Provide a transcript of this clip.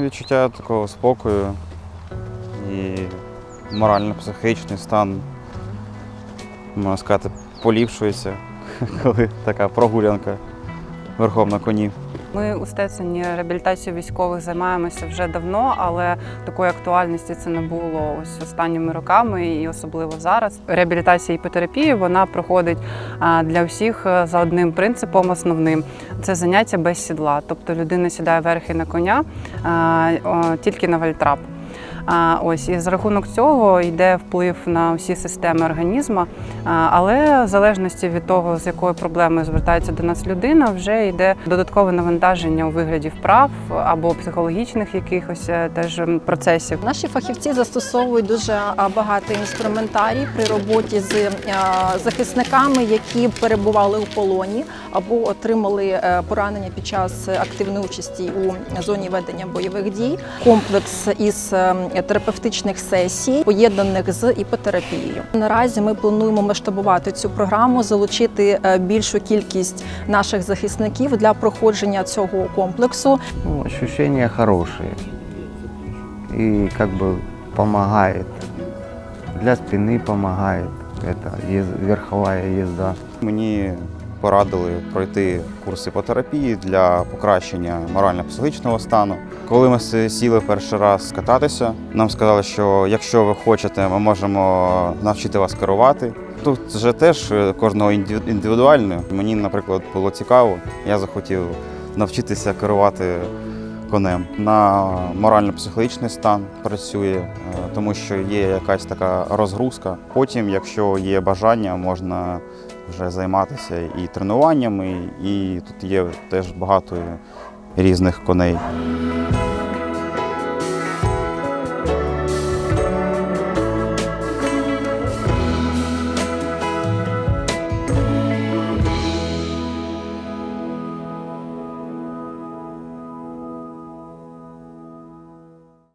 Відчуття такого спокою і морально-психічний стан, можна сказати, поліпшується, коли така прогулянка верхом на коні. Ми у Стецені реабілітацією військових займаємося вже давно, але такої актуальності це не було ось останніми роками, і особливо зараз. Реабілітація іпотерапії вона проходить для всіх е, за одним принципом основним це заняття без сідла. Тобто людина сідає верхи на коня тільки на вальтрап. А, ось і за рахунок цього йде вплив на всі системи організму, але в залежності від того, з якою проблемою звертається до нас людина, вже йде додаткове навантаження у вигляді вправ або психологічних якихось е, теж процесів. Наші фахівці застосовують дуже а, багатий інструментарій при роботі з захисниками, які перебували у полоні або отримали е, поранення під час активної участі у зоні ведення бойових дій. Комплекс із е, терапевтичних сесій, поєднаних з іпотерапією. Наразі ми плануємо масштабувати цю програму, залучити е, більшу кількість наших захисників для проходження цього комплексу. Ну, ощущения хорошие. И как бы помогает. Для спины помогает. Это ез- верховая езда. Мені порадили пройти курси по терапії для покращення морально-психічного стану. Коли ми сіли перший раз кататися, нам сказали, що якщо ви хочете, ми можемо навчити вас керувати. Тут вже теж е, кожного інди- індивідуально. Мені, наприклад, було цікаво. Я захотів навчитися керувати конем. На морально-психологічний стан працює, е, тому що є якась така розгрузка. Потім, якщо є бажання, можна вже займатися і тренуваннями, і тут є теж багато різних коней.